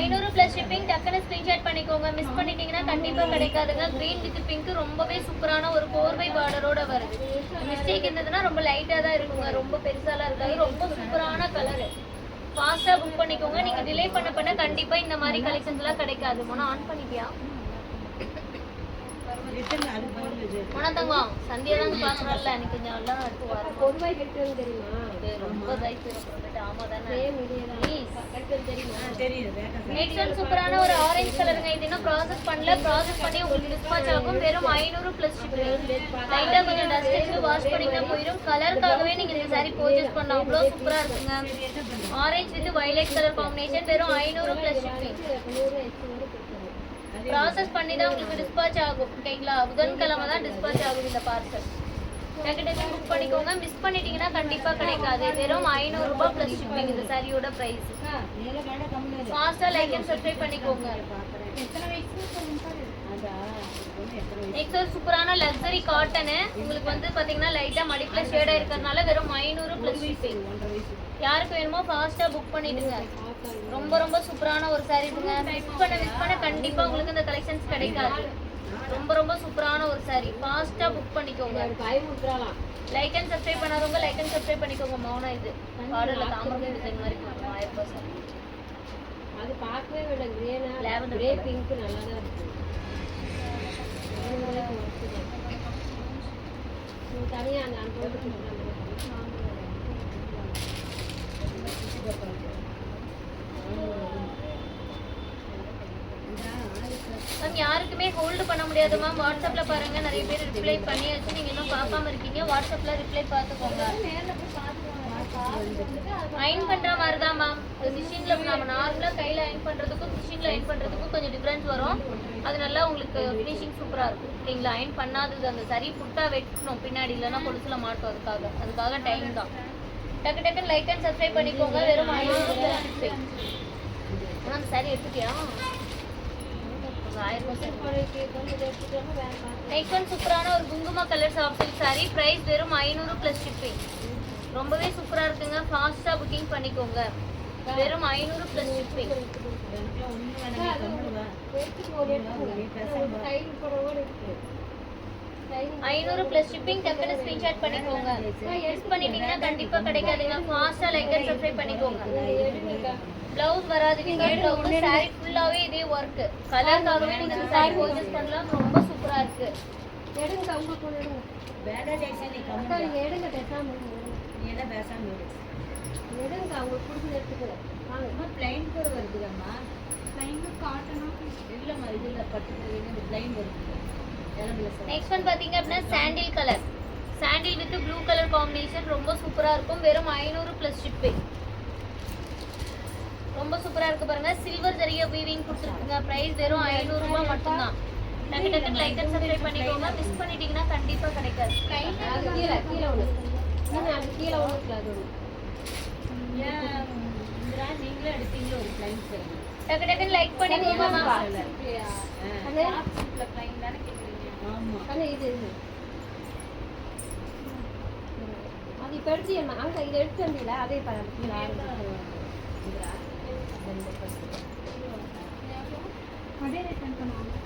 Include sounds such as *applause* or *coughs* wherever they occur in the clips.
ஐநூறு plus shipping டக்குன்னு screenshot பண்ணிக்கோங்க. மிஸ் பண்ணிட்டீங்கன்னா கண்டிப்பாக கிடைக்காதுங்க. க்ரீன் வித் பிங்க் ரொம்பவே சூப்பரான ஒரு கோர்வை பார்டரோட வருது மிஸ்டேக் இருந்ததுன்னா ரொம்ப லைட்டாக தான் இருக்குங்க. ரொம்ப பெருசாலாம் இருக்காது. ரொம்ப சூப்பரான கலரு ஃபாஸ்ட்டாக புக் பண்ணிக்கோங்க. நீங்கள் டிலே பண்ண பண்ண கண்டிப்பாக இந்த மாதிரி கலெக்ஷன்ஸ்லாம் கிடைக்காது. மொனா ஆன் தங்கம் சந்தியா தாங்க எனக்கு கொஞ்சம் எடுத்து வரும் ரொம்ப தானே. ப்ளீஸ் நெக்ஸ்ட் சூப்பரான ஒரு ஆரஞ்சு கலருங்க இது இன்னும் ப்ராசஸ் பண்ணல? ப்ராசஸ் பண்ணி உங்களுக்கு டிஸ்பாச் ஆகும். வெறும் ஐநூறு ப்ளஸ் லைட்டாக கொஞ்சம் டஸ்ட் எடுத்து வாஷ் பண்ணிங்கன்னா போயிடும் கலருக்காகவே நீங்கள் இந்த saree பர்ச்சேஸ் பண்ணலாம் அவ்வளோ சூப்பராக இருக்குங்க. Orange with violet colour combination வெறும் ஐநூறு ப்ளஸ் ஷிப்பிங் ப்ராசஸ் பண்ணி தான் உங்களுக்கு டிஸ்பாச் ஆகும். ஓகேங்களா புதன்கிழமை தான் டிஸ்பாச் ஆகும் இந்த பார்சல் டக்கு டக்கு புக் பண்ணிக்கோங்க. மிஸ் பண்ணிட்டீங்கன்னா கண்டிப்பாக கிடைக்காது. வெறும் ஐநூறுரூபா ப்ளஸ் ஷிப்பிங் இந்த சாரியோட ப்ரைஸ் ஃபாஸ்ட்டாக லைக் அண்ட் சப்ஸ்கிரைப் பண்ணிக்கோங்க. நெக்ஸ்ட் ஒரு சூப்பரான லக்ஸரி காட்டனு உங்களுக்கு வந்து பார்த்தீங்கன்னா லைட்டாக மடிப்பில் ஷேடாக இருக்கிறதுனால வெறும் ஐநூறு ப்ளஸ் ஷிப்பிங் யாருக்கு வேணுமோ ஃபாஸ்ட்டாக புக் பண்ணிடுங்க. ரொம்ப ரொம்ப சூப்பரான ஒரு சாரீ இருக்குங்க மிஸ் பண்ண மிஸ் பண்ண கண்டிப்பாக உங்களுக்கு இந்த கலெக்ஷன்ஸ் கிடைக்காது. ரொம்ப ரொம்ப சூப்பரான ஒரு சாரீ ஃபாஸ்ட்டாக புக் பண்ணிக்கோங்க. லைக் அண்ட் சப்ஸ்கிரைப் பண்ணாதவங்க லைக் அண்ட் சப்ஸ்கிரைப் பண்ணிக்கோங்க. மௌனம் இது. பார்டரில் தாமரை டிசைன் மாதிரி போட்டுருவோம் ஆயிரம் பர்சன்ட் அது பார்க்கவே வேண்டாம் கிரேனா Lavender கிரே. பிங்க் நல்லா தான் இருக்கு. நீ தனியா அந்த அனுபவத்துக்கு மேம் யாருக்குமே ஹோல்டு பண்ண முடியாது மேம் வாட்ஸ்அப்ல பாருங்க நிறைய பேர் ரிப்ளை பண்ணியாச்சு. நீங்க இன்னும் பார்க்காம இருக்கீங்க. வாட்ஸ்அப்ல ரிப்ளை பார்த்துக்கோங்க. அயன் பண்ற மாதிரி தான் மேம் மிஷின்ல நம்ம நார்மலா கையில அயன் பண்றதுக்கும் மிஷின்ல அயன் பண்றதுக்கும் கொஞ்சம் டிஃபரன்ஸ் வரும். அது நல்லா உங்களுக்கு ஃபினிஷிங் சூப்பரா இருக்கும். சரிங்களா அயன் பண்ணாதது அந்த சரி புட்டா வெட்டணும். பின்னாடி இல்லைன்னா கொலுசுல மாட்டோம் அதுக்காக. அதுக்காக டைம் தான். டக்கு டக்குன்னு லைக் அண்ட் சப்ஸ்கிரைப் பண்ணிக்கோங்க. வெறும் ஐநூறு மேம் சரி எடுத்துட்டியா ஒரு ஆயிரம் ரூபாய் கொஞ்சம் எடுத்துட்டோம்னா வேற பார்த்து நெக்ஸ்ட் சூப்பரான ஒரு குங்கும colour soft silk saree price வெறும் ஐநூறு ப்ளஸ் ஷிப்பிங் ரொம்பவே சூப்பரா இருக்குங்க ஃபாஸ்டா புக்கிங் பண்ணிக்கோங்க வெறும் ஐநூறு ப்ளஸ் ஷிப்பிங் டைம் போடவோட இருக்கு டைம் ஐநூறு ப்ளஸ் ஷிப்பிங் டக்குன்னு ஸ்கிரீன்ஷாட் பண்ணிக்கோங்க. மிஸ் பண்ணிட்டீங்கன்னா கண்டிப்பா கிடைக்காதுங்க. ஃபாஸ்டா லைக் அண்ட் சப்ஸ்கிரைப் பண்ணிக்கோங்க. பிளவுஸ் வராது. நீங்க பிளவுஸ் saree ஃபுல்லாவே இதே ஒர்க் கலருக்காகவே நீங்க இந்த saree பர்ச்சேஸ் பண்ணலாம். ரொம்ப சூப்பரா இருக்கு. எடுங்க அவங்க கூட எடுங்க. எடுங்க பேசாம இருங்க, எடுங்க. எடுங்க அவங்க கொடுத்து எடுத்துக்கோ. வாங்க. நெக்ஸ்ட் ஒன் பாத்தீங்க அப்படின்னா sandal colour sandal with blue colour combination ரொம்ப சூப்பரா இருக்கும். வெறும் ஐநூறு ப்ளஸ் ஷிப்பிங் ரொம்ப சூப்பரா இருக்கு பாருங்க. சில்வர் ஜரிய வீவிங் கொடுத்துருக்குங்க. பிரைஸ் வெறும் ஐநூறு ரூபாய் மட்டும்தான். டக்கு டக்கு லைக் அண்ட் சப்ஸ்கிரைப் பண்ணிக்கோங்க. மிஸ் பண்ணிட்டீங்கன்னா கண்டிப்பா கிடைக்காது. கீழே கீழே ஒன்று கீழே ஒன்று டக்கு டக்குன்னு லைக் பண்ணிக்கோங்க அண்ணே இது அது இப்போ எடுத்து அங்கே இதை எடுத்து வந்தீங்களா அதே பாருங்க கீழே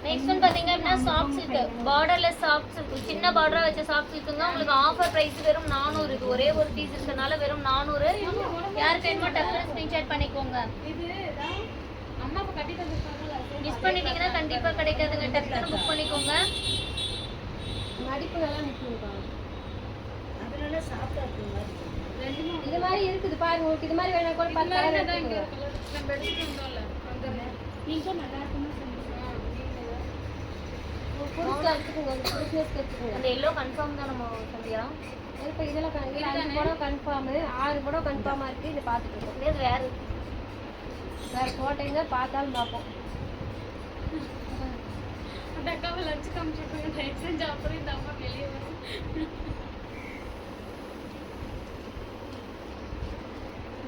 நெக்ஸ்ட் ஒன் பாத்தீங்க அப்படின்னா சாஃப்ட் சில்க் பார்டர்ல சாஃப்ட் சில்க் சின்ன பார்டரா வச்ச சாஃப்ட் சில்க்குங்க உங்களுக்கு ஆஃபர் பிரைஸ் வெறும் நானூறு இது ஒரே ஒரு பீஸ் இருக்கனால வெறும் நானூறு. யாருக்கு வேணுமோ டக்குனு ஸ்கிரீன்ஷாட் பண்ணிக்கோங்க. மிஸ் பண்ணிட்டீங்கன்னா கண்டிப்பா கிடைக்காதுங்க. டக்குனு புக் பண்ணிக்கோங்க. மடிப்பு நல்லா நிற்கும்க்கா இது மாதிரி இருக்குது பாருங்க உங்களுக்கு இது மாதிரி வேணா கூட பத்து கலர் எடுத்துக்கோங்க புதுசாக எடுத்துக்கோங்க ஒரு புதுசுனஸ் எடுத்துக்கோங்க. அந்த எல்லோ கன்ஃபார்ம் தான் நம்ம சந்தியா? இப்போ இதுல அஞ்சு படம் கன்ஃபார்மு ஆறு படம் கன்ஃபார்மாக இருக்குது இதை பார்த்துட்டு இருக்கோம். வேற. வேறு போட்டீங்க பார்த்தாலும் பார்ப்போம்.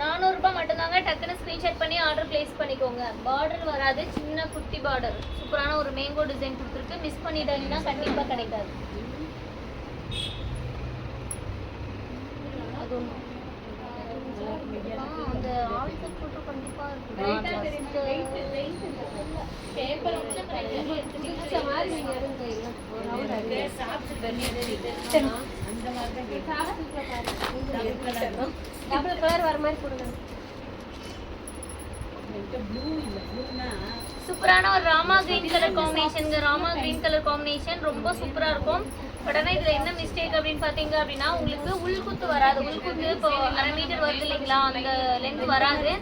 நானூறு ரூபாய் மட்டும்தாங்க டக்குன்னு ஸ்க்ரீன்ஷாட் பண்ணி ஆர்டர் பிளேஸ் பண்ணிக்கோங்க பார்டர் வராது சின்ன குட்டி பார்டர் சூப்பரான ஒரு மேங்கோ டிசைன் கொடுத்துருக்கு மிஸ் பண்ணிட்டாங்கன்னா கண்டிப்பாக கிடைக்காது அது அந்த ஆல் போட்டு டபுள் கலர் வர மாதிரி கொடுங்க ப்ளூ இல்லை ப்ளூனா சூப்பரான ஒரு ராமா கிரீன் கலர் காம்பினேஷனுங்க ராமா கிரீன் கலர் காம்பினேஷன் ரொம்ப சூப்பரா இருக்கும். பட் ஆனால் இதில் என்ன மிஸ்டேக் அப்படின்னு பார்த்தீங்க அப்படின்னா உங்களுக்கு உள்குத்து வராது. உள்குத்து இப்போ அரை மீட்டர் வருது இல்லைங்களா? அந்த லென்த் வராது.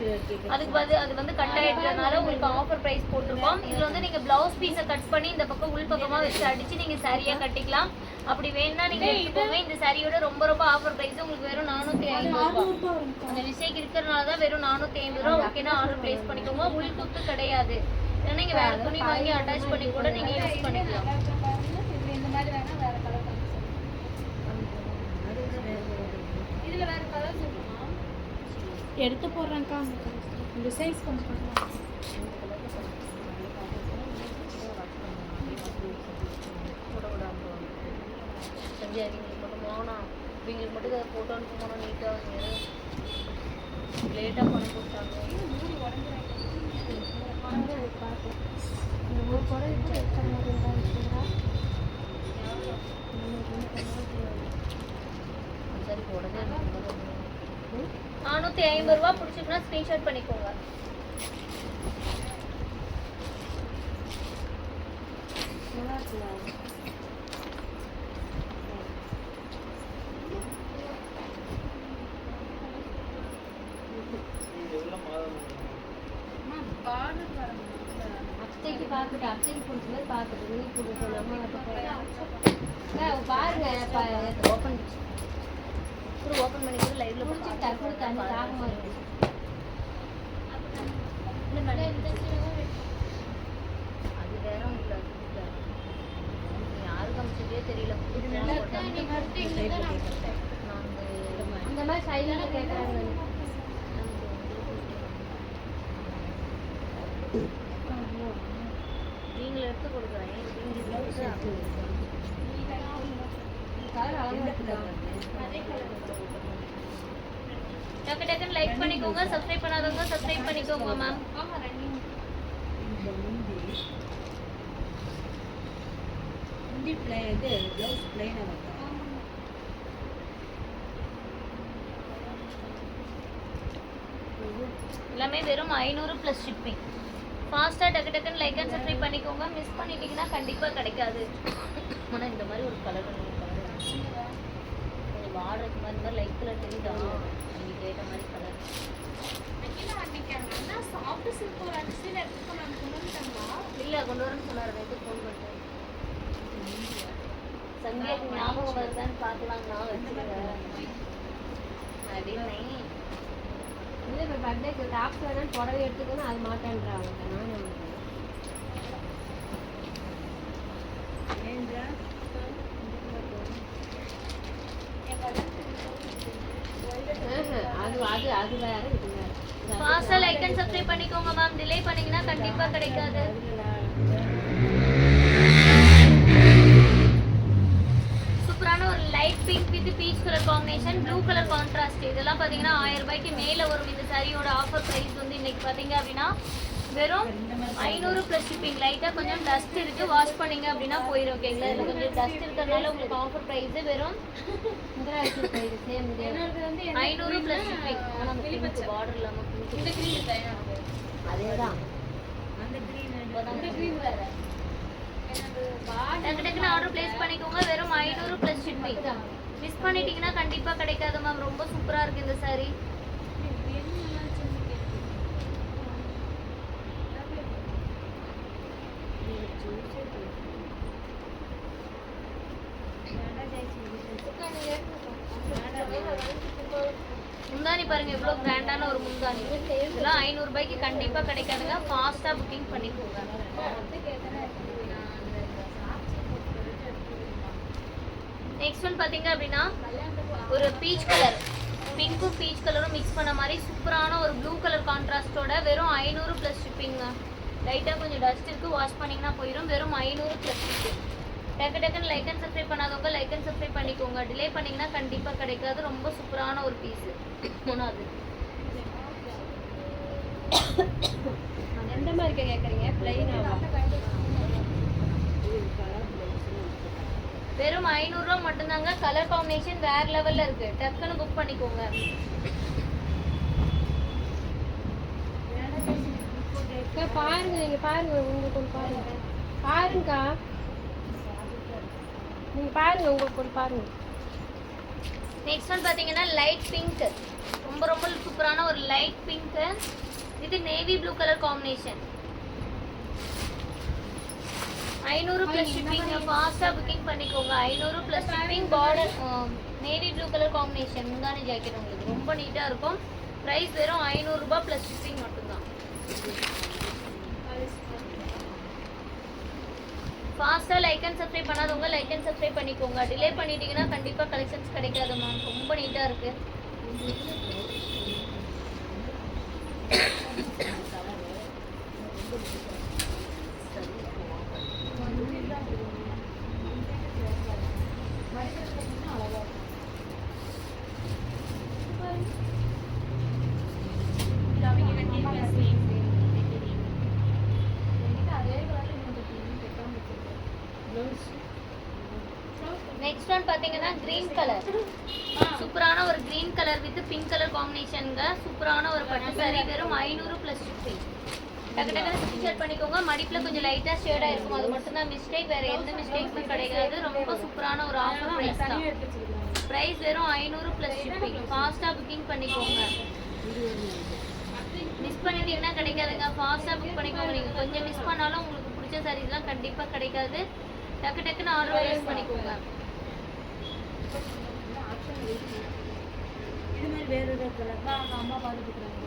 அதுக்கு பதில் அது வந்து கட் ஆகிட்டதுனால உங்களுக்கு ஆஃபர் ப்ரைஸ் போட்டிருக்கோம். இதில் வந்து நீங்கள் ப்ளவுஸ் பீஸை கட் பண்ணி இந்த பக்கம் உள் பக்கமாக வச்சு அடித்து நீங்கள் சரியாக கட்டிக்கலாம். அப்படி வேணும்னா நீங்கள் எடுத்துக்கோங்க. இந்த சாரியோட ரொம்ப ரொம்ப ஆஃபர் ப்ரைஸ் உங்களுக்கு வெறும் நானூற்றி ஐம்பது ரூபா. அந்த மிஸ்டேக் இருக்கிறனால தான் வெறும் நானூற்றி ஐம்பது ரூபா. ஓகேனா ஆர்டர் ப்ளேஸ் பண்ணிக்கோங்க. உள் குத்து கிடையாது. ஏன்னா நீங்கள் வேறு துணி வாங்கி அட்டாச் பண்ணி கூட நீங்கள் யூஸ் பண்ணிக்கலாம். எடுத்து போடுறேன்க்கா. இந்த சைஸ் கொஞ்சம் பண்ணலாம் கொஞ்சம் இவங்களுக்கு மட்டும் போனால் இவங்களுக்கு மட்டும் இதை ஃபோட்டோ அனுப்பணும் நீட்டாக லேட்டாக பண்ணி கொடுத்தாங்க. இந்த ஒரு புடவை கூட எத்தனை மாதிரி இருந்தா வச்சுக்கிறா சரி உடனே நானூற்றி ஐம்பது ரூபா பிடிச்சிருக்குன்னா ஸ்க்ரீன்ஷாட் பண்ணிக்கோங்க நல்லா இருக்குல்ல அத்தைக்கு பார்த்துட்டு பார்த்துட்டு நீ கொடுக்க நம்ம பாருங்க ஓப்பன் அப்புறம் ஓப்பன் பண்ணி கூட லைவ்ல பிடிச்சி டக்குனு தண்ணி தாகமா இருக்கு. அது வேற இல்ல. யாருக்கு அமைச்சதே தெரியல. அந்த மாதிரி சைலண்டா கேட்கறாங்க நீங்கள எடுத்து கொடுக்குறேன். கலர் டக்கு டக்குன்னு லைக் பண்ணிக்கோங்க சப்ஸ்கிரைப் பண்ணாதவங்க சப்ஸ்கிரைப் பண்ணிக்கோங்க மேம் இந்த முந்தி முந்தி பிளே இது ப்ளவுஸ் பிளைனாக வரும். எல்லாமே வெறும் ஐநூறு ப்ளஸ் ஷிப்பிங் ஃபாஸ்ட்டாக டக்கு டக்குன்னு லைக் அண்ட் சப்ஸ்கிரைப் பண்ணிக்கோங்க. மிஸ் பண்ணிட்டீங்கன்னா கண்டிப்பாக கிடைக்காது. ஆனால் இந்த மாதிரி ஒரு கலர் கொஞ்சம் பார்டருக்கு மாதிரி மாதிரி லைட் கலர் தெரியுதா? நீங்கள் கேட்ட மாதிரி கலர் இல்லை கொண்டு வரேன்னு சொன்னார். ஃபோன் பண்ணிட்டேன் சங்கீத் ஞாபகம் வருதான்னு பார்க்கலாம் நான் வச்சுக்கிறேன் அப்படின்னு இல்லை இப்போ பர்த்டேக்கு டாப்ஸ் வேணாலும் புடவை எடுத்துக்கணும் அது மாட்டேன்றாங்க. நானும் அது அது அது வேற இது வேற. சப்ஸ்கிரைப் பண்ணிக்கோங்க மேம் டிலே பண்ணீங்கன்னா கண்டிப்பாக கிடைக்காது சூப்பரான ஒரு light pink with peach colour combination blue colour contrast இதெல்லாம் பார்த்தீங்கன்னா ஆயிரம் ரூபாய்க்கு மேலே வரும் இந்த சாரியோட ஆஃபர் ப்ரைஸ் வந்து இன்னைக்கு பார்த்தீங்க அப்படின்னா வெறும் ஐநூறு ப்ளஸ் ஷிப்பிங் லைட்டாக கொஞ்சம் டஸ்ட் இருக்கு. வாஷ் பண்ணீங்க அப்படின்னா போயிடும் ஓகேங்களா இதில் கொஞ்சம் டஸ்ட் இருக்கிறதுனால உங்களுக்கு ஆஃபர் ப்ரைஸ் வெறும் ஐநூறு ப்ளஸ் ஷிப்பிங் பார்டர் இல்லாமல் அந்த க்ரீன் டக்கு டக்குன்னு ஆர்டர் பிளேஸ் பண்ணிக்கோங்க. வெறும் ஐநூறு ப்ளஸ் ஷிப்பிங் மிஸ் பண்ணிட்டீங்கன்னா கண்டிப்பாக கிடைக்காது மேம் ரொம்ப சூப்பராக இருக்குது இந்த சாரி முந்தானி பாருங்க எவ்வளோ கிராண்டான ஒரு முந்தானி இதெல்லாம் ஐநூறுரூபாய்க்கு கண்டிப்பாக கிடைக்காதுங்க. ஃபாஸ்ட்டாக புக்கிங் பண்ணிக்கோங்க. நெக்ஸ்ட் ஒன் பார்த்தீங்க அப்படின்னா ஒரு பீச் கலர் பிங்க்கும் பீச் கலரும் மிக்ஸ் பண்ண மாதிரி சூப்பரான ஒரு ப்ளூ கலர் கான்ட்ராஸ்டோட வெறும் ஐநூறு ப்ளஸ் ஷிப்பிங்க லைட்டாக கொஞ்சம் டஸ்ட் இருக்குது வாஷ் பண்ணிங்கன்னா போயிடும் வெறும் ஐநூறு ப்ளஸ் ஷிப்பிங் டக்கு டக்குன்னு லைக் அண்ட் சப்ஸ்கிரைப் பண்ணாதவங்க லைக் அண்ட் சப்ஸ்கிரைப் பண்ணிக்கோங்க. டிலே பண்ணிங்கன்னா கண்டிப்பாக கிடைக்காது. ரொம்ப சூப்பரான ஒரு பீஸு மூணாவது. *coughs* எந்த மாதிரி கேட்குறீங்க பிளைனாக வெறும் ஐநூறுரூவா மட்டும்தாங்க கலர் காம்பினேஷன் வேற லெவல்ல இருக்கு. டக்குன்னு புக் பண்ணிக்கோங்க. பாருங்க நீங்க பாருங்க உங்களுக்கு ஒன்று பாருங்க. பாருங்கக்கா. நீங்க பாருங்க உங்களுக்கு ஒன்று பாருங்க. நெக்ஸ்ட் ஒன் பார்த்தீங்கன்னா லைட் பிங்க் ரொம்ப ரொம்ப சூப்பரான ஒரு லைட் பிங்க் இது நேவி ப்ளூ கலர் காம்பினேஷன் ஐநூறு ப்ளஸ் ஷிப்பிங் ஃபாஸ்ட்டாக புக்கிங் பண்ணிக்கோங்க. ஐநூறு plus shipping border navy blue colour combination முந்தானி ஜாக்கெட் உங்களுக்கு ரொம்ப நீட்டாக இருக்கும். ப்ரைஸ் வெறும் ஐநூறுரூபா ப்ளஸ் ஷிப்பிங் மட்டும்தான். ஃபாஸ்ட்டாக லைக் அண்ட் சப்ஸ்கிரைப் பண்ணாதவங்க லைக் அண்ட் சப்ஸ்கிரைப் பண்ணிக்கோங்க. டிலே பண்ணிட்டீங்கன்னா கண்டிப்பாக கலெக்ஷன்ஸ் கிடைக்காது மேம் ரொம்ப நீட்டாக இருக்குது நெக்ஸ்ட் ஒன் பார்த்தீங்கன்னா க்ரீன் கலர் சூப்பரான ஒரு green colour with pink colour காம்பினேஷனுங்க சூப்பரான ஒரு பட்டு சாரி வெறும் ஐநூறு ப்ளஸ் ஃபிஃப்டி டக்கு டக்குனு ஸ்டிச்சர் பண்ணிக்கோங்க. மடிப்பில் கொஞ்சம் லைட்டாக ஷேடாக இருக்கும். அது மட்டும்தான் மிஸ்டேக் வேறு எந்த மிஸ்டேக்குமே கிடையாது. ரொம்ப சூப்பரான ஒரு ஆஃபர் ப்ரைஸ் தான். ப்ரைஸ் வெறும் ஐநூறு ப்ளஸ் ஷிப்பிங் ஃபாஸ்ட்டாக புக்கிங் பண்ணிக்கோங்க. மிஸ் பண்ணிட்டீங்கன்னா கிடைக்காதுங்க. ஃபாஸ்ட்டாக புக் பண்ணிக்கோங்க. நீங்கள் கொஞ்சம் மிஸ் பண்ணாலும் உங்களுக்கு பிடிச்ச சாரீஸ்லாம் கண்டிப்பாக கிடைக்காது. டக்கு டக்குன்னு ஆர்டர் ப்ளேஸ் பண்ணிக்கோங்க. வேற அம்மா பார்த்துக்கிறாங்க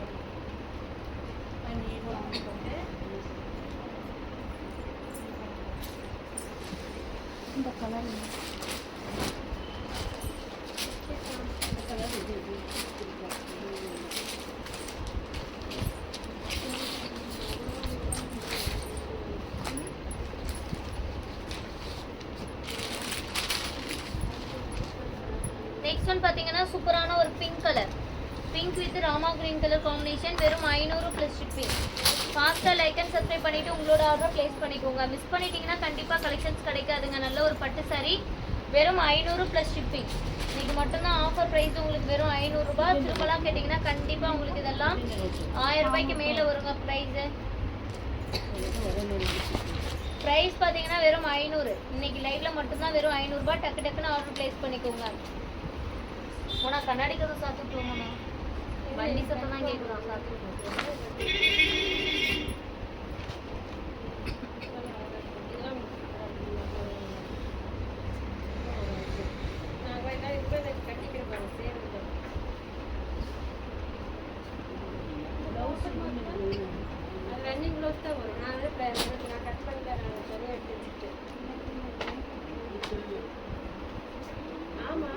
இந்த கலர் நெக்ஸ்ட் ஒன் பார்த்தீங்கன்னா சூப்பரான ஒரு pink colour pink with Rama green colour combination வெறும் ஐநூறு ப்ளஸ் ஷிப்பிங் ஃபாஸ்ட்டாக பண்ணிட்டு பண்ணிவிட்டு உங்களோட ஆர்டர் ப்ளேஸ் பண்ணிக்கோங்க. மிஸ் பண்ணிட்டீங்கன்னா கண்டிப்பாக கலெக்ஷன்ஸ் கிடைக்காதுங்க. நல்ல ஒரு பட்டு சாரி வெறும் ஐநூறு ப்ளஸ் ஷிப்பிங் இன்னைக்கு மட்டும்தான் ஆஃபர் ப்ரைஸ் உங்களுக்கு வெறும் ஐநூறுரூபா திருப்பலாம் கேட்டிங்கன்னா கண்டிப்பாக உங்களுக்கு இதெல்லாம் ஆயிரம் ரூபாய்க்கு மேலே வருங்க ப்ரைஸு ப்ரைஸ் பார்த்தீங்கன்னா வெறும் ஐநூறு. இன்னைக்கு லைவ்ல மட்டும்தான் வெறும் ஐநூறுரூபா டக்கு டக்குன்னு ஆர்டர் ப்ளேஸ் பண்ணிக்கோங்க. போனா கண்ணாடி கதை சாத்துட்டு வண்டி சத்தம் தான் கேட்குறோம் சாத்துட்டு ரன்னிங் ப்ளவுஸ் தான் வரும் நான் வந்து pla- நான் கட் பண்ணி தரேன் நான் சரியாக எடுத்து வச்சுட்டு ஆமா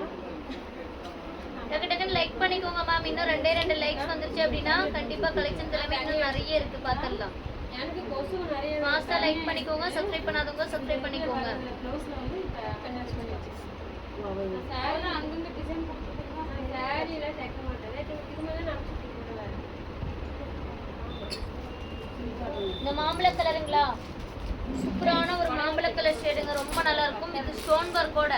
டக்கு டக்குன்னு லைக் பண்ணிக்கோங்க மேம் இன்னும் ரெண்டே ரெண்டு லைக்ஸ் வந்துருச்சு அப்படின்னா கண்டிப்பா கலெக்ஷன்ஸ் எல்லாமே இன்னும் நிறைய இருக்கு பார்த்துடலாம் எனக்கு கொசு நிறைய ஃபாஸ்ட்டாக லைக் பண்ணிக்கோங்க சப்ஸ்கிரைப் பண்ணாதவங்க சப்ஸ்கிரைப் பண்ணிக்கோங்க ப்ளவுஸ்ல வந்து இப்போ அட்டாச் பண்ணி வச்சிருக்கேன் சாரி அங்கங்க டிசைன் கொடுத்துருக்கேன் சாரியில் தைக்க மாட்டேன் இது இது மாதிரி நான் போடுவேன் இந்த மாம்பழ கலருங்களா? சூப்பரான ஒரு மாம்பழ கலர் ஷேடுங்க ரொம்ப நல்லா இருக்கும். இது ஸ்டோன் ஒர்க்கோட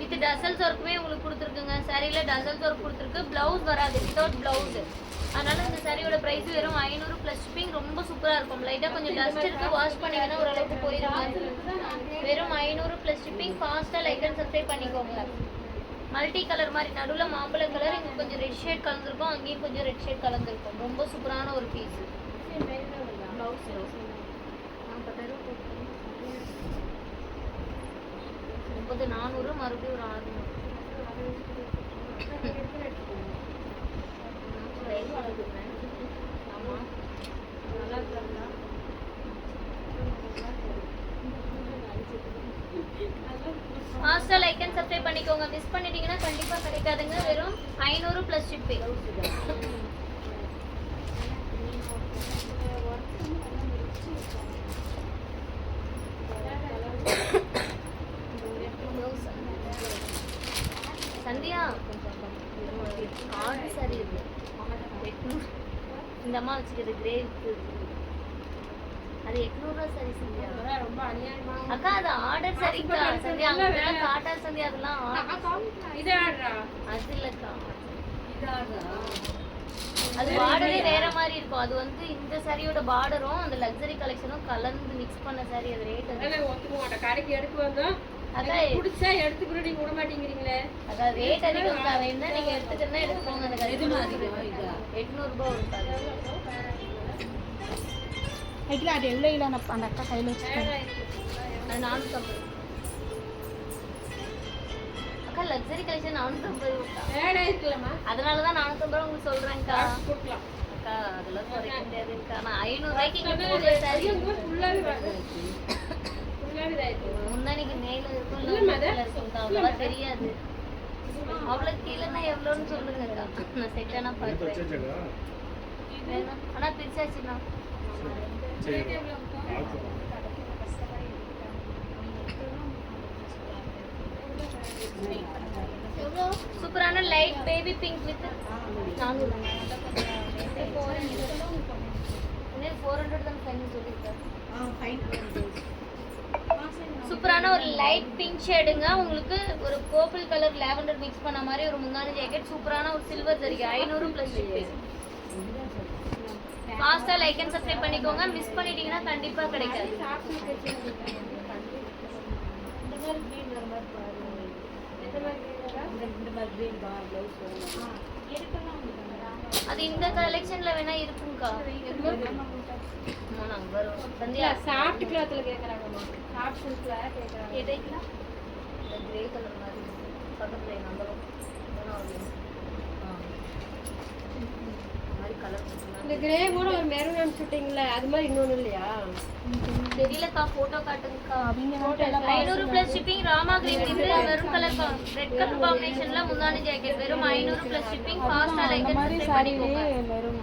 வித் டசல்ஸ் ஒர்க்குமே உங்களுக்கு கொடுத்துருக்குங்க. சரியில் டசல்ஸ் ஒர்க் கொடுத்துருக்கு. ப்ளவுஸ் வராது. வித்தவுட் ப்ளவுஸ் அதனால இந்த சாரியோட ப்ரைஸ் வெறும் ஐநூறு ப்ளஸ் ஷிப்பிங் ரொம்ப சூப்பராக இருக்கும். லைட்டாக கொஞ்சம் டஸ்ட் இருக்கு. வாஷ் பண்ணிங்கன்னா ஓரளவுக்கு போயிருவாங்க வெறும் ஐநூறு ப்ளஸ் ஷிப்பிங் ஃபாஸ்ட்டாக லைக் அண்ட் சப்ஸ்கிரைப் பண்ணிக்கோங்க. மல்டி கலர் மாதிரி. நடுவில் மாம்பழ கலர் இங்கே கொஞ்சம் ரெட் ஷேட் கலந்துருக்கும். அங்கேயும் கொஞ்சம் ரெட் ஷேட் கலந்துருக்கும். ரொம்ப சூப்பரான ஒரு பீஸ் முப்பது நானூறு மறுபடியும் ஒரு ஆறுநூறு ஆமாம் நல்லா இருக்கிறாங்க ஹாஸ்டல் லைக் அண்ட் சப்ஸ்கிரைப் பண்ணிக்கோங்க. மிஸ் பண்ணிட்டீங்கன்னா கண்டிப்பாக கிடைக்காதுங்க. வெறும் ஐநூறு ப்ளஸ் ஷிப்பிங் சந்தியா ஆர்டர் சரி எட்நூறு அம்மா வச்சுக்கிறது கிரே அது எட்நூறுவா சரி சந்தியா. அக்கா அது ஆர்டர் சரிக்கா சந்தியா அங்க காட்டா சந்தியா அதெல்லாம் அது இல்லக்கா. அது பார்டரே வேற மாதிரி இருக்கும். அது வந்து இந்த சாரியோட பார்டரும் அந்த லக்ஸரி கலெக்ஷனும் கலந்து மிக்ஸ் பண்ண சாரி அது ரேட் அது அதெல்லாம் ஒத்துக்க மாட்டேன். கடைக்கு எடுத்து வந்தோம் அதான் எனக்கு பிடிச்சா எடுத்துக்கிட்டு நீங்க விட மாட்டேங்கிறீங்களே. அதான் ரேட் அதிகம் தான். வேணா நீங்க எடுத்துக்கிறதா எடுத்துக்கோங்க. அந்த எட்நூறு ரூபாய் வரும் இல்லை அது எவ்வளோ இல்லை அந்த அந்த அக்கா கையில் வச்சுருக்கேன். அது நானூற்றம்பது அக்கா லக்ஸரி கலெக்ஷன் நானூற்றம்பது ரூபா வேடா இருக்கலாமா? அதனால தான் நானூற்றம்பது ரூபா உங்களுக்கு சொல்கிறேன்க்கா கொடுக்கலாம். அக்கா அதெல்லாம் குறைக்க முடியாதுக்கா நான் ஐநூறுரூவாய்க்கு முந்தானிக்கு மேல இருக்கும் அவ்வளவா தெரியாது. அவ்வளவு கீழனா எவ்வளோன்னு சொல்லுங்கக்கா நான் செட்டானா பார்க்குறேன் வேணும். ஆனா பிரிச்சாச்சுண்ணா. சூப்பரான லைட் பேபி பிங்க் வித் நானூறு. ஃபோர் ஹண்ட்ரட் தான் சொல்லியிருக்காரு. சூப்பரான ஒரு லைட் பிங்க் ஷேடுங்க உங்களுக்கு ஒரு பர்பிள் கலர் லாவெண்டர் மிக்ஸ் பண்ண மாதிரி ஒரு முந்தானி ஜாக்கெட் சூப்பரான ஒரு சில்வர் ஜரிகை ஐநூறு ப்ளஸ் ஷிப்பிங் ஃபாஸ்ட்டாக லைக் அண்ட் சப்ஸ்கிரைப் பண்ணிக்கோங்க. மிஸ் பண்ணிட்டீங்கன்னா கண்டிப்பாக கிடைக்காது. அது இந்த கலெக்ஷன்ல வேணா இருக்கும்க்கா. நாங்க வரும் சந்தியா சாஃப்ட் கிளாத்ல கேக்குறாங்கம்மா சாஃப்ட் சில்க்ல கேக்குறாங்க. எதைக்கலாம் இந்த கிரே கலர் மாதிரி. பக்கத்துல வேணா ஒரு இந்த மாதிரி கலர் இந்த கிரே கூட ஒரு மெரூன் அனுப்பிச்சுட்டீங்களே அது மாதிரி இன்னொன்னு இல்லையா? தெரியலக்கா போட்டோ காட்டுங்கக்கா. ஐநூறு பிளஸ் ஷிப்பிங் ராமா கிரீன் இது மெரூன் கலர் ரெட் கலர் காம்பினேஷன்ல முந்தானி ஜாக்கெட் வெறும் ஐநூறு பிளஸ் ஷிப்பிங் ஃபாஸ்டா லைக் மெரூன்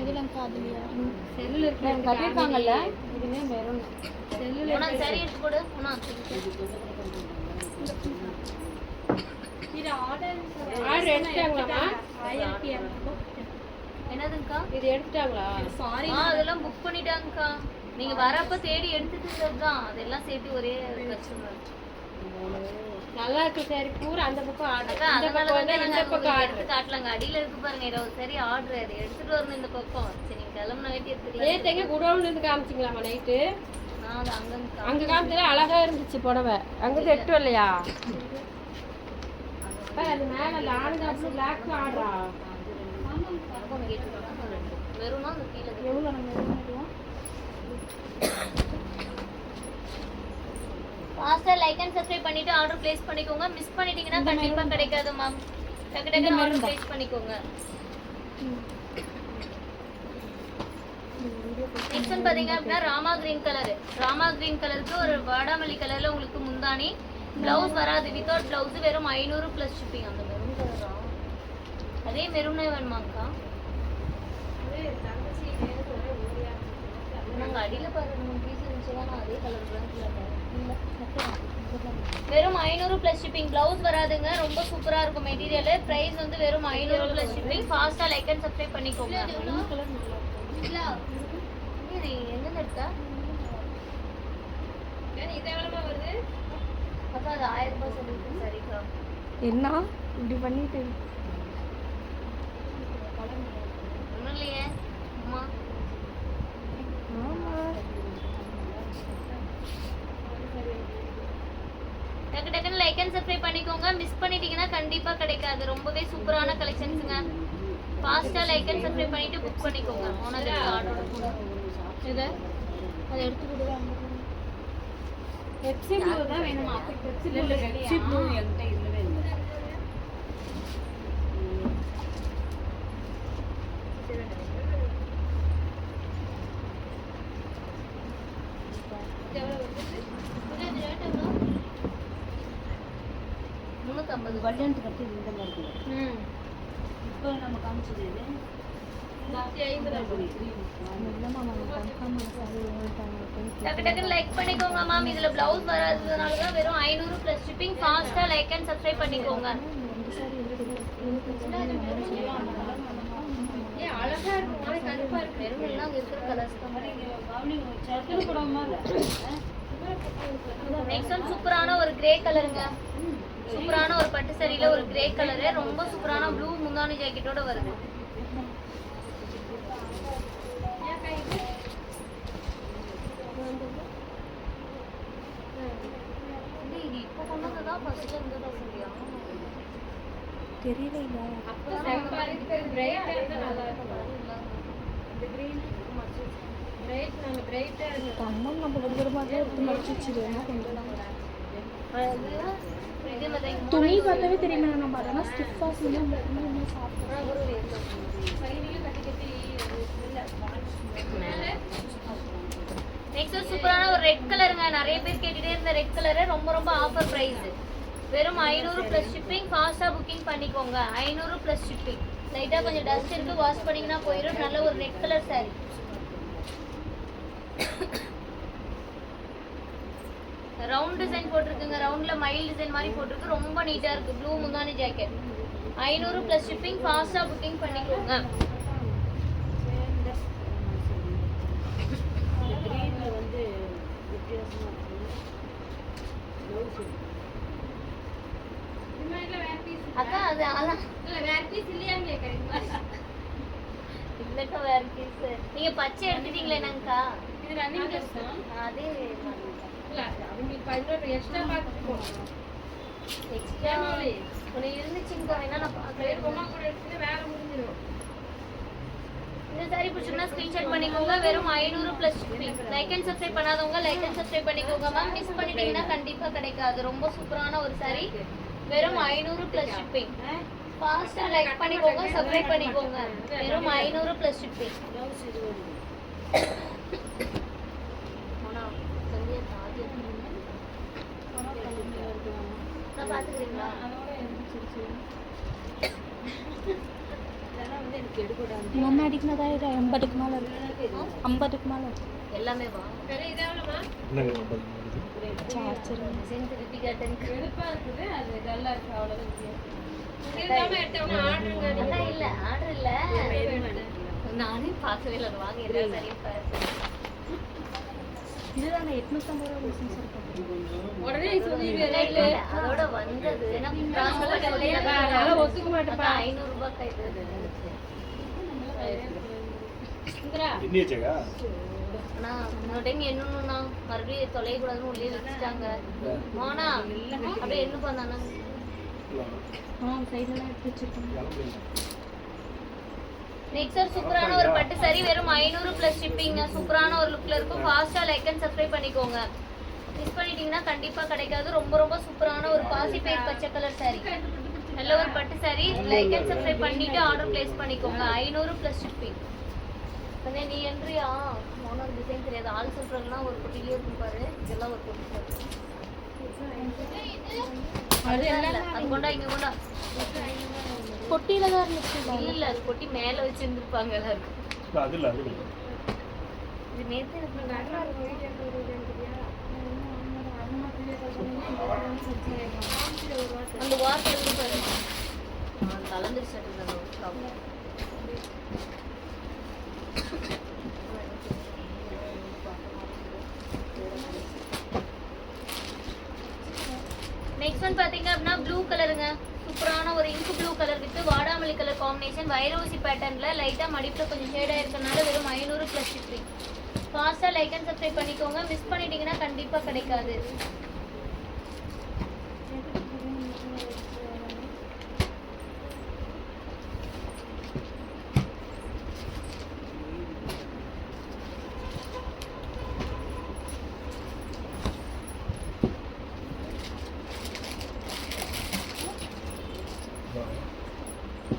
எதுலங்கக்கா அதுலையா. செல்லுல இருக்கு கட்டியிருக்காங்கல்ல? இதுவே மெரூன் செல்லுல உனா சரி எடுத்து போடு உனா ஆர்டர் எடுத்துட்டாங்களாமா என்னதுங்கக்கா இது எடுத்துட்டாங்களா? ஆ அதெல்லாம் புக் பண்ணிட்டாங்கக்கா. நீங்க வரப்ப தேடி எடுத்துட்டு தான் அதெல்லாம் சேர்த்து ஒரே கஸ்டமர் நல்லா இருக்கு சரி. பூரா அந்த பக்கம் ஆர்டர் அதனால இந்த பக்கம் ஆர்டர் காட்டலாங்க. அடியில இருக்கு பாருங்க. இருபது சரி ஆர்டர் அது எடுத்துட்டு வரணும் இந்த பக்கம். சரி நீங்க கிளம்புன வேட்டி எடுத்துக்கலாம் நேத்தங்க குடோன்ல இருந்து காமிச்சிங்களாமா நைட்டு அங்க காமிச்சல அழகா இருந்துச்சு புடவை. அங்க செட்டு இல்லையா அது மேல அந்த ஆனந்த வெறும்னா அந்த கீழே. எவ்வளோ நம்ம ஃபாஸ்டா லைக் அண்ட் சப்ஸ்கிரைப் பண்ணிட்டு ஆர்டர் பிளேஸ் பண்ணிக்கோங்க. மிஸ் பண்ணிட்டீங்கன்னா கண்டிப்பா கிடைக்காது மேம் டக்கு டக்கு ஆர்டர் பிளேஸ் பண்ணிக்கோங்க. நெக்ஸ்ட் பாத்தீங்க அப்படின்னா Rama green colour Rama green கலருக்கு ஒரு வாடாமல்லி கலர்ல உங்களுக்கு முந்தானி பிளவுஸ் வராது. வித்தவுட் பிளவுஸ் வெறும் ஐநூறு பிளஸ் ஷிப்பிங் அந்த மெரூன் கலரா அதே மெரூனே வேணுமாக்கா? நாங்க அடியில பாரு மூணு பீஸ் இருந்துச்சுன்னா நான் அதே கலர் தான் வெறும் ஐநூறு பிளஸ் ஷிப்பிங் பிளவுஸ் வராதுங்க ரொம்ப சூப்பரா இருக்கும் மெட்டீரியல் பிரைஸ் வந்து வெறும் ஐநூறு பிளஸ் ஷிப்பிங் ஃபாஸ்டா லைக் அண்ட் சப்ஸ்கிரைப் பண்ணிக்கோங்க. எங்க எடுத்தா? இது எவ்வளவு வருது? அக்கா அது ஆயிரம் ரூபாய் சொல்லிருக்கு சரிக்கா என்ன? இப்படி பண்ணிட்டு ஒண்ணும் இல்லையே. அம்மா. டக்கு டக்குன்னு லைக் அண்ட் சப்ஸ்கிரைப் பண்ணிக்கோங்க. மிஸ் பண்ணிட்டீங்கன்னா கண்டிப்பா கிடைக்காது. ரொம்பவே சூப்பரான கலெக்ஷன்ஸுங்க ஃபாஸ்டா லைக் அண்ட் சப்ஸ்கிரைப் பண்ணிட்டு புக் பண்ணிக்கோங்க. ஆர்டர் இதை அதை எடுத்து வேணுமா பெப்சி ப்ளூ பெப்சி ப்ளூ என்கிட்ட இல்லவே இல்லை முந்நூற்றம்பது கல்யாணத்துக்கு கட்டி இந்த மாதிரி இருக்குது ம் இப்போ நம்ம காமிச்சது இது இல்லைம்மா நம்ம கன்ஃபார்ம் சாரி டக்கு டக்குன்னு லைக் பண்ணிக்கோங்க மேம் இதுல பிளவுஸ் வராததுனால தான் வெறும் ஐநூறு ப்ளஸ் ஷிப்பிங் ஃபாஸ்டா லைக் அண்ட் சப்ஸ்கிரைப் பண்ணிக்கோங்க. அழகா இருக்கும் கருப்பா இருக்கு. அங்கே இருக்கிற கலர்ஸ் தான். நெக்ஸ்ட் ஒன் சூப்பரான ஒரு கிரே கலருங்க சூப்பரான ஒரு பட்டு சரியில ஒரு கிரே கலரு ரொம்ப சூப்பரான ப்ளூ முந்தானி ஜாக்கெட்டோட வருது. தெரியல கண்ணம் நம்ம கொடுக்குற மாதிரி மடிச்சு என்ன கொஞ்சம் துணி பார்த்தாவே தெரியுமா? நம்ம அதெல்லாம் ஸ்டிஃபாக சொல்லி என்ன நெக்ஸ்ட் சூப்பரான ஒரு ரெட் கலருங்க நிறைய பேர் கேட்டுட்டே இருந்த ரெட் கலரு ரொம்ப ரொம்ப ஆஃபர் ப்ரைஸ் வெறும் ஐநூறு ப்ளஸ் ஷிப்பிங் ஃபாஸ்ட்டாக புக்கிங் பண்ணிக்கோங்க. ஐநூறு ப்ளஸ் ஷிப்பிங் லைட்டாக கொஞ்சம் டஸ்ட் இருக்கு வாஷ் பண்ணிங்கன்னா போயிடும். நல்ல ஒரு red colour sari round design போட்டிருக்குங்க. ரவுண்ட்ல மயில் டிசைன் மாதிரி போட்டிருக்கு. ரொம்ப நீட்டா இருக்கு. ப்ளூ முந்தானி ஜாக்கெட் ஐநூறு ப்ளஸ் ஷிப்பிங் ஃபாஸ்ட்டாக புக்கிங் பண்ணிக்கோங்க. அக்கா அது அதான். இல்ல வேற பீஸ் இல்லையான்னு கேக்குறீங்க இல்லக்கா வேற பீஸ் நீங்க பச்சை எடுத்துட்டீங்களே இது ரன்னிங் தான். அதே இல்ல அவங்களுக்கு எக்ஸ்ட்ரா எக்ஸ்ட்ரா இருந்துச்சுங்க வேணா நான் பார்க்குறேன் பொம்மா கூட எடுத்துட்டு வேலை முடிஞ்சிடும். இந்த சாரி பிடிச்சிருந்தா ஸ்க்ரீன்ஷாட் பண்ணிக்கோங்க. வெறும் ஐநூறு ப்ளஸ் லைக் அண்ட் சப்ஸ்கிரைப் பண்ணாதவங்க லைக் அண்ட் சப்ஸ்கிரைப் பண்ணிக்கோங்க. மேம் மிஸ் பண்ணிட்டீங்கன்னா கண்டிப்பாக கிடைக்காது. ரொம்ப சூப்பரான ஒரு சாரி வெறும் ஐநூறு ப்ளஸ் ஷிப்பிங் ஃபாஸ்ட்டாக லைக் பண்ணிக்கோங்க சப்ஸ்கிரைப் பண்ணிக்கோங்க. வெறும் ஐநூறு ப்ளஸ் ஷிப்பிங் ப்ளவுஸ் இது வருது நான் பார்த்துக்கிறீங்களா நம்ம இது ஐம்பதுக்கு மேலே இருக்கு. ஐம்பதுக்கு மேலே இருக்கு. எல்லாமே வா. சார்ஜர் இருக்குது. அது டல்லா இருக்கு. அவ்வளோதான் வித்தியாசம். இல்லாம எடுத்தவங்க ஆர்டருங்க அதான் இல்ல. ஆர்டர் இல்ல நானே பார்க்கவே இல்லை. அது வாங்க எல்லா ரூபா பிஸ்னஸ் இருக்கும் உடனே. அதோட வந்தது. ஒத்துக்க மாட்டேப்பா. அதான் ஐநூறு ஆனா இன்னொரு டைம் என்னன்னா மறுபடியும் தொலைக்கூடாதுன்னு உள்ளே வச்சுட்டாங்க. மோனா அப்படியே என்ன பண்ணானா ஆ சைட்லலாம் எடுத்து வச்சுருக்கோம் நெக்ஸ்ட் சூப்பரான ஒரு பட்டு saree வெறும் ஐநூறு ப்ளஸ் ஷிப்பிங்க சூப்பரான ஒரு லுக்ல இருக்கும். ஃபாஸ்ட்டாக லைக் அண்ட் சப்ஸ்கிரைப் பண்ணிக்கோங்க. மிஸ் பண்ணிட்டீங்கன்னா கண்டிப்பா கிடைக்காது. ரொம்ப ரொம்ப சூப்பரான ஒரு பாசி பயிர் பச்சை கலர் saree. நல்ல ஒரு பட்டு saree. லைக் அண்ட் சப்ஸ்கிரைப் பண்ணிட்டு ஆர்டர் பிளேஸ் பண்ணிக்கோங்க. ஐநூறு ப்ளஸ் ஷிப்பிங் வந்து நீ என்றியா மோனோ டிசைன் தெரியாது. ஆள் சொல்றாங்கன்னா ஒரு பொட்டிலே இருக்கும் பாரு. இதெல்லாம் ஒரு இல்ல, அது கொண்டா இங்க கொண்டா. பொட்டியில் தான் இருந்துச்சு இல்ல இல்ல அது பொட்டி மேல வச்சு இருந்திருப்பாங்க எல்லாரும் அது இல்லை அது இல்லை. இது நேத்து எனக்கு அந்த வார்த்தை இருக்கு பாரு. ஆ, கலந்துருச்சு. நெக்ஸ்ட் ஒன் பாத்தீங்க அப்படின்னா ப்ளூ கலருங்க சூப்பரான ஒரு இங்கு ப்ளூ கலர் வித் வாடாமல்லி கலர் காம்பினேஷன் வைரோசி பேட்டர்ன்ல லைட்டா மடிப்புல கொஞ்சம் ஷேடாக இருக்கிறனால வெறும் ஐநூறு ப்ளஸ் ஷிப்பிங் ஃபாஸ்டா லைக் அண்ட் சப்ஸ்கிரைப் பண்ணிக்கோங்க. மிஸ் பண்ணிட்டீங்கன்னா கண்டிப்பா கிடைக்காது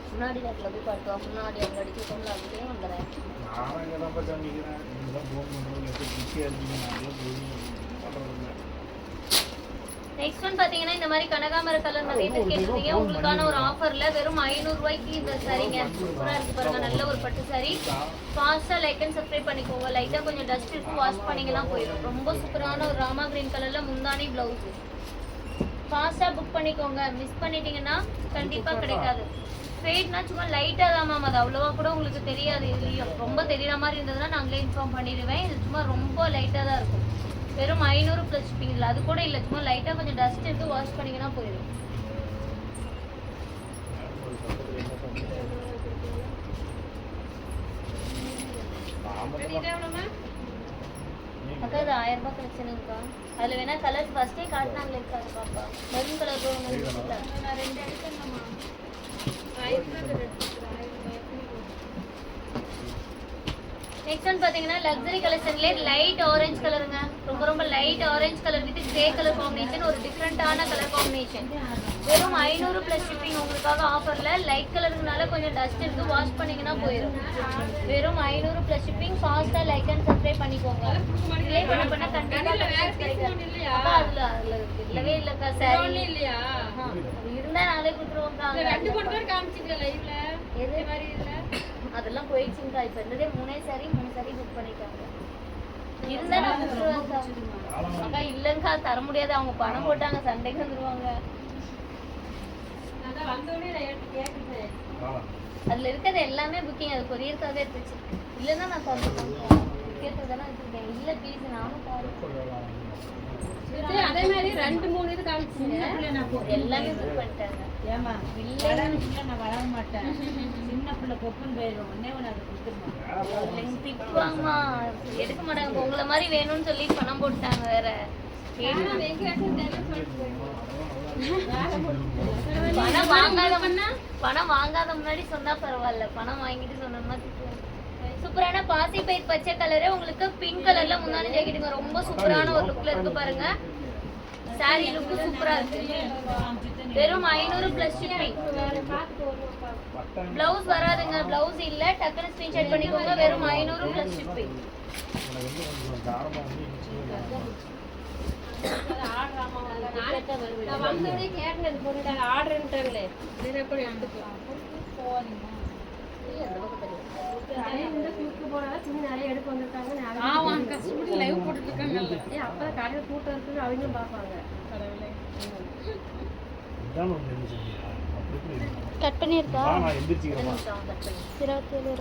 முன்னாடி நேரத்தில் போய் படுத்தோம் முன்னாடி அங்கே அடிக்க கொண்டு அப்படியே வந்துடுறேன் நானும் இங்கே தான் பார்த்து நிற்கிறேன் நீங்கள் தான் ஃபோன் பண்ணுறது எப்படி பிஸியாக இருக்கீங்க நாங்களும் பண்ணுறதில்ல நெக்ஸ்ட் ஒன் பாத்தீங்கன்னா இந்த மாதிரி கனகாமர கலர் பேர் கேட்டிருந்தீங்க. உங்களுக்கான ஒரு ஆஃபர்ல வெறும் ஐநூறு ரூபாய்க்கு இந்த சரிங்க. சூப்பரா இருக்கு பாருங்க. நல்ல ஒரு பட்டு சாரி. ஃபாஸ்டா லைக் அண்ட் சப்ஸ்கிரைப் பண்ணிக்கோங்க. லைட்டா கொஞ்சம் டஸ்ட் இருக்கு. வாஷ் பண்ணீங்கன்னா போயிடும். ரொம்ப சூப்பரான ஒரு ராமா கிரீன் கலர்ல முந்தானி பிளவுஸ் ஃபாஸ்டா புக் பண்ணிக்கோங்க. மிஸ் பண்ணிட்டீங்கன்னா கண்டிப்பா கிடைக்காது. ஸ்ட்ரெயிட்னா சும்மா லைட்டா தான் மேம் அது அவ்வளவா கூட உங்களுக்கு தெரியாது. இதுலயும் ரொம்ப தெரியற மாதிரி இருந்ததுன்னா நாங்களே இன்ஃபார்ம் பண்ணிடுவேன். இது சும்மா ரொம்ப லைட்டா தான் இருக்கும். வெறும் ஐநூறு ப்ளஸ் ஷிப்பிங் அது கூட இல்லை சும்மா லைட்டா கொஞ்சம் டஸ்ட் எடுத்து வாஷ் பண்ணீங்கன்னா போயிடும் அக்கா இது ஆயிரம் ரூபாய் கலெக்ஷனுங்கக்கா அதுல வேணா கலர்ஸ் ஃபர்ஸ்டே காட்டினாங்களே இருக்காது பாப்பா. மெரூன் கலர் ரெண்டு எடுக்கணுமா ஆயிரம் ரூபாய் எடுத்துக்கிறேன் ஆயிரம் ரூபாய் நெக்ஸ்ட் ஒன் பாத்தீங்கன்னா லக்ஸரி கலெக்ஷன்லேயே லைட் ஆரஞ்சு கலருங்க ரொம்ப ரொம்ப light orange colour with grey colour combination ஒரு டிஃப்ரெண்டான கலர் காம்பினேஷன் வெறும் ஐநூறு ப்ளஸ் ஷிப்பிங் உங்களுக்காக ஆஃபர்ல லைட் கலருக்குனால கொஞ்சம் டஸ்ட் எடுத்து வாஷ் பண்ணீங்கன்னா போயிடும் வெறும் ஐநூறு ப்ளஸ் ஷிப்பிங் ஃபாஸ்ட்டாக லைக் அண்ட் சப்ஸ்கிரைப் பண்ணிக்கோங்க. டிலே பண்ண பண்ண கண்டிப்பாக அதுல. இல்லவே இல்லக்கா சாரி இல்லையா? இருந்தா நாளே கொடுத்துருவோம் எது? மாதிரி இதுல அதெல்லாம் போயிடுச்சுங்கக்கா இப்போ இருந்ததே மூணே சாரி மூணு சாரி புக் பண்ணிட்டாங்க. இருந்தா நான் கொடுத்துருவேன்க்கா அக்கா இல்லைங்கக்கா தர முடியாது. அவங்க பணம் போட்டாங்க சண்டைக்கு வந்துருவாங்க. அதுல இருக்கிறது எல்லாமே புக்கிங் அது கொரியருக்காக எடுத்து வச்சிருக்கேன். இல்லைன்னா நான் தந்துருக்கேன் கேட்டு தானே வச்சிருக்கேன். இல்லை ப்ளீஸ் நானும் பாரு அதே மாதிரி ரெண்டு மூணு இது காமிச்சிங்க எல்லாமே புக் பண்ணிட்டாங்க. ஏமா வளரணும்ல நான் வளர மாட்டேன். சின்ன பிள்ளை கொப்புன்னு போயிடும் உடனே உனக்கு அதை கொடுத்துருமா இல்லைங்க, திட்டுவாங்கம்மா. எடுக்க மாட்டாங்க. உங்களை மாதிரி வேணும்னு சொல்லி பணம் போட்டாங்க வேற. பணம் வாங்காத பணம் வாங்காத முன்னாடி சொன்னா பரவாயில்ல. பணம் வாங்கிட்டு சொன்னோம்னா திட்டுவாங்க. சூப்பரான பாசி பயிர் பச்சை கலரு. உங்களுக்கு பிங்க் கலர்ல முன்னாடி ஜாக்கெட்டுங்க ரொம்ப சூப்பரான ஒரு லுக்ல இருக்கு பாருங்க. சாரி லுக் சூப்பரா இருக்கு. வெறும் ஐநூறு பிளஸ் ஷிப்பிங் பிளவுஸ் வராதுங்க. பிளவுஸ் இல்ல. டக்குனு ஸ்கிரீன்ஷாட் பண்ணிக்கோங்க. வெறும் ஐநூறு பிளஸ் ஷிப்பிங் நான் வந்தோடனே கேட்டேன் எடுத்துக்கலாம் கட் பண்ணியிருக்கா? நான் எந்திரிச்சிக்கிறேன் கட் பண்ணி இருபத்தி ஏழு